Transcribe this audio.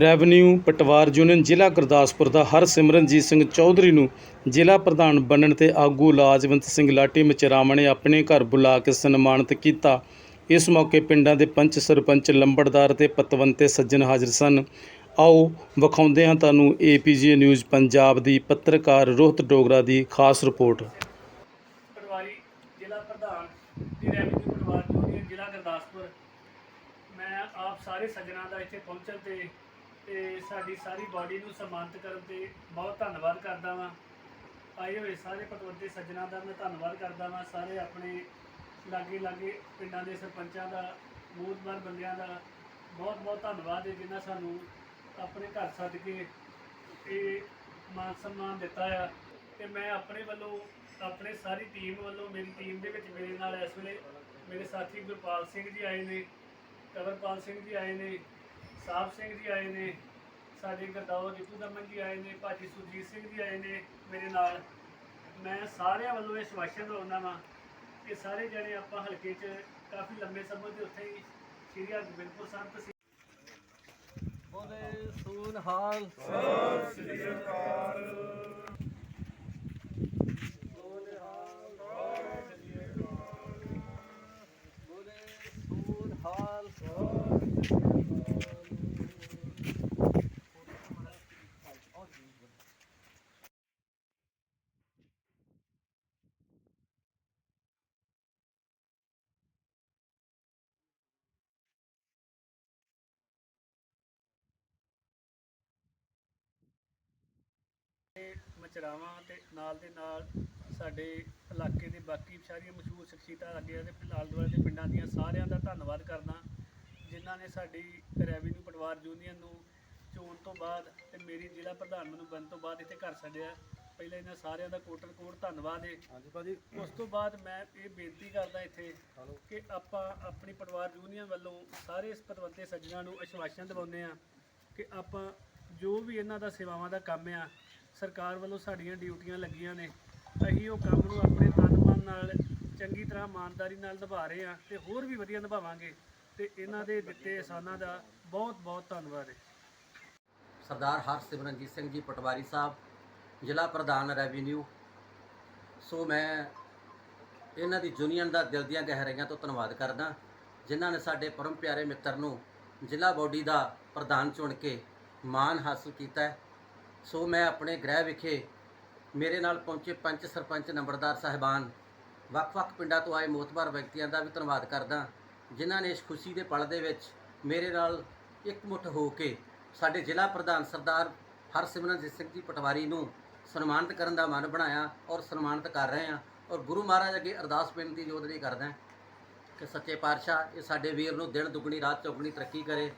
Revenue ਪਟਵਾਰ union ਜ਼ਿਲ੍ਹਾ ਗੁਰਦਾਸਪੁਰ ਦਾ ਹਰਸਿਮਰਨਜੀਤ ਸਿੰਘ ਚੌਧਰੀ ਨੂੰ ਜ਼ਿਲ੍ਹਾ ਪ੍ਰਧਾਨ ਬਣਨ ਤੇ ਆਗੂ ਲਾਜਵੰਤ ਸਿੰਘ ਲਾਟੀ ਮਚਰਾਵਾਂ ਨੇ ਆਪਣੇ ਘਰ ਬੁਲਾ ਕੇ ਸਨਮਾਨਿਤ ਕੀਤਾ। ਇਸ ਮੌਕੇ ਪਿੰਡਾਂ ਦੇ ਪੰਚ ਸਰਪੰਚ, ਲੰਬੜਦਾਰ ਤੇ ਪਤਵੰਤੇ ਸੱਜਣ ਹਾਜ਼ਰ ਸਨ। ਆਓ ਵਿਖਾਉਂਦੇ ਹਾਂ ਤੁਹਾਨੂੰ ਏਪੀਜੀ ਨਿਊਜ਼ ਪੰਜਾਬ ਦੀ ਪੱਤਰਕਾਰ ਰੋਹਿਤ ਡੋਗਰਾ ਦੀ ਖਾਸ ਰਿਪੋਰਟ। ਪਟਵਾਰੀ, ਜ਼ਿਲ੍ਹਾ ਪ੍ਰਧਾਨ ਦੀ ਰੈਵਨਿਊ ਪਟਵਾਰ ਯੂਨੀਅਨ ਜ਼ਿਲ੍ਹਾ ਗੁਰਦਾਸਪੁਰ। ਮੈਂ ਆਪ ਸਾਰੇ ਸੱਜਣਾਂ ਦਾ ਇੱਥੇ ਪਹੁੰਚਣ ਤੇ ਤੇ ਸਾਡੀ ਸਾਰੀ ਬਾਡੀ ਨੂੰ ਸਨਮਾਨਿਤ ਕਰਨ ਤੇ ਬਹੁਤ ਧੰਨਵਾਦ ਕਰਦਾ ਵਾਂ। ਆਏ ਹੋਏ ਸਾਰੇ ਪਟਵੰਤੇ ਸੱਜਣਾਂ ਦਾ ਮੈਂ ਧੰਨਵਾਦ ਕਰਦਾ ਵਾਂ, ਸਾਰੇ ਆਪਣੇ ਲਾਗੇ ਲਾਗੇ ਪਿੰਡਾਂ ਦੇ ਸਰਪੰਚਾਂ ਦਾ ਮੂਤਬਾਰ ਬੰਦਿਆਂ ਦਾ ਬਹੁਤ ਬਹੁਤ ਧੰਨਵਾਦ ਹੈ ਜਿਨ੍ਹਾਂ ਸਾਨੂੰ ਆਪਣੇ ਘਰ ਸੱਦ ਕੇ ਇਹ ਮਾਨ ਸਨਮਾਨ ਦਿੱਤਾ ਆ। ਤੇ ਮੈਂ ਆਪਣੇ ਵੱਲੋਂ, ਆਪਣੇ ਸਾਰੀ ਟੀਮ ਵੱਲੋਂ, ਮੇਰੀ ਟੀਮ ਦੇ ਵਿੱਚ ਮੇਰੇ ਨਾਲ ਇਸ ਵੇਲੇ ਮੇਰੇ ਸਾਥੀ ਗੁਰਪਾਲ ਸਿੰਘ ਜੀ ਆਏ ਨੇ ਕਵਰਪਾਲ ਸਿੰਘ ਜੀ ਆਏ ਨੇ ਸਾਹਿਬ ਸਿੰਘ ਜੀ ਆਏ ਨੇ, ਸਾਡੇ ਗਰਦਾਓ ਰਿਪੂ ਦਮਨ ਜੀ ਆਏ ਨੇ, ਭਾਜੀ ਸੁਰਜੀਤ ਸਿੰਘ ਜੀ ਆਏ ਨੇ ਮੇਰੇ ਨਾਲ। ਮੈਂ ਸਾਰਿਆਂ ਵੱਲੋਂ ਇਹ ਸਵਾਸ਼ਨ ਦਵਾਉਂਦਾ ਵਾਂ ਕਿ ਸਾਰੇ ਜਣੇ ਆਪਾਂ ਹਲਕੇ 'ਚ ਕਾਫੀ ਲੰਬੇ ਸਮੇਂ ਦੇ ਉੱਥੇ ਹੀ ਸ਼੍ਰੀ ਹਰਗੋਬਿੰਦਪੁਰ ਸਾਹਿਬ ਤਹਿਸੀਲ ਬੋਲੇ ਸੂਨ ਹਾਲ। ਬੋਲੇ ਹਾਲ ਬੋਲੇ ਸੂਨ ਹਾਲ ਮਚਰਾਵਾਂ ਤੇ ਨਾਲ ਦੇ ਨਾਲ ਸਾਡੇ ਇਲਾਕੇ ਦੇ ਬਾਕੀ ਸਾਰੀਆਂ ਮਸ਼ਹੂਰ ਸ਼ਖਸੀਅਤਾਂ ਅੱਗੇ ਦੇ ਫਿਲਹਾਲ ਦੁਆਲੇ ਦੇ ਪਿੰਡਾਂ ਦੀਆਂ ਸਾਰਿਆਂ ਦਾ ਧੰਨਵਾਦ ਕਰਦਾ। ਜਿਨ੍ਹਾਂ ਨੇ ਸਾਡੀ ਰੈਵਨਿਊ ਪਟਵਾਰ ਯੂਨੀਅਨ ਨੂੰ ਚੋਣ ਤੋਂ ਬਾਅਦ ਤੇ ਮੇਰੀ ਜ਼ਿਲ੍ਹਾ ਪ੍ਰਧਾਨ ਮੈਨੂੰ ਬਣਨ ਤੋਂ ਬਾਅਦ ਇੱਥੇ ਘਰ ਛੱਡਿਆ। ਪਹਿਲਾਂ ਇਹਨਾਂ ਸਾਰਿਆਂ ਦਾ ਕੋਟਨ ਕੋਟ ਧੰਨਵਾਦ ਹੈ ਹਾਂਜੀ ਭਾਜੀ। ਉਸ ਤੋਂ ਬਾਅਦ ਮੈਂ ਇਹ ਬੇਨਤੀ ਕਰਦਾ ਇੱਥੇ ਕਿ ਆਪਾਂ ਆਪਣੀ ਪਟਵਾਰ ਯੂਨੀਅਨ ਵੱਲੋਂ ਸਾਰੇ ਇਸ ਪਤਵੰਤੇ ਸੱਜਣਾਂ ਨੂੰ ਆਸ਼ਵਾਸਨ ਦਿਵਾਉਂਦੇ ਆ ਕਿ ਆਪਾਂ ਜੋ ਵੀ ਇਹਨਾਂ ਦਾ ਸੇਵਾਵਾਂ ਦਾ ਕੰਮ ਆ ਸਰਕਾਰ ਵੱਲੋਂ ਸਾਡੀਆਂ ਡਿਊਟੀਆਂ ਲੱਗੀਆਂ ਨੇ। ਅਸੀਂ ਉਹ ਕੰਮ ਨੂੰ ਆਪਣੇ ਤਨ ਮਨ ਨਾਲ ਚੰਗੀ ਤਰ੍ਹਾਂ, ਇਮਾਨਦਾਰੀ ਨਾਲ ਨਿਭਾ ਰਹੇ ਹਾਂ ਤੇ ਹੋਰ ਵੀ ਵਧੀਆ ਨਿਭਾਵਾਂਗੇ ਤੇ ਇਹਨਾਂ ਦੇ ਦਿੱਤੇ ਅਹਿਸਾਨਾਂ ਦਾ ਬਹੁਤ ਬਹੁਤ ਧੰਨਵਾਦ ਹੈ। ਸਰਦਾਰ ਹਰਸਿਮਰਨਜੀਤ ਸਿੰਘ ਜੀ ਪਟਵਾਰੀ ਸਾਹਿਬ, ਜ਼ਿਲ੍ਹਾ ਪ੍ਰਧਾਨ ਰੈਵਨਿਊ। ਸੋ ਮੈਂ ਇਹਨਾਂ ਦੀ ਯੂਨੀਅਨ ਦਾ ਦਿਲ ਦੀਆਂ ਗਹਿਰਾਈਆਂ ਤੋਂ ਧੰਨਵਾਦ ਕਰਦਾ, ਜਿਨ੍ਹਾਂ ਨੇ ਸਾਡੇ ਪਰਮ ਪਿਆਰੇ ਮਿੱਤਰ ਨੂੰ ਜ਼ਿਲ੍ਹਾ ਬੋਡੀ ਦਾ ਪ੍ਰਧਾਨ ਚੁਣ ਕੇ ਮਾਣ ਹਾਸਲ ਕੀਤਾ ਹੈ। ਸੋ ਮੈਂ ਆਪਣੇ ਗ੍ਰਹਿ ਵਿਖੇ ਮੇਰੇ ਨਾਲ ਪਹੁੰਚੇ ਪੰਚ ਸਰਪੰਚ ਨੰਬਰਦਾਰ ਸਾਹਿਬਾਨ, ਵੱਖ-ਵੱਖ ਪਿੰਡਾਂ ਤੋਂ ਆਏ ਮੋਤਬਰ ਵਿਅਕਤੀਆਂ ਦਾ ਵੀ ਧੰਨਵਾਦ ਕਰਦਾ ਜਿਨ੍ਹਾਂ ਨੇ ਇਸ ਖੁਸ਼ੀ ਦੇ ਪਲ ਦੇ ਵਿੱਚ ਮੇਰੇ ਨਾਲ ਇਕਮੁੱਠ ਹੋ ਕੇ ਸਾਡੇ ਜ਼ਿਲ੍ਹਾ ਪ੍ਰਧਾਨ ਸਰਦਾਰ ਹਰਸਿਮਰਨਜੀਤ ਸਿੰਘ ਜੀ ਪਟਵਾਰੀ ਨੂੰ ਸਨਮਾਨਿਤ ਕਰਨ ਦਾ ਮਨ ਬਣਾਇਆ ਔਰ ਸਨਮਾਨਿਤ ਕਰ ਰਹੇ ਹਾਂ ਔਰ ਗੁਰੂ ਮਹਾਰਾਜ ਅੱਗੇ ਅਰਦਾਸ ਬੇਨਤੀ ਜੋਦੜੀ ਕਰਦਾ ਕਿ ਸੱਚੇ ਪਾਤਸ਼ਾਹ ਇਹ ਸਾਡੇ ਵੀਰ ਨੂੰ ਦਿਨ ਦੁਗਣੀ, ਰਾਤ ਚੌਗਣੀ ਤਰੱਕੀ ਕਰੇ।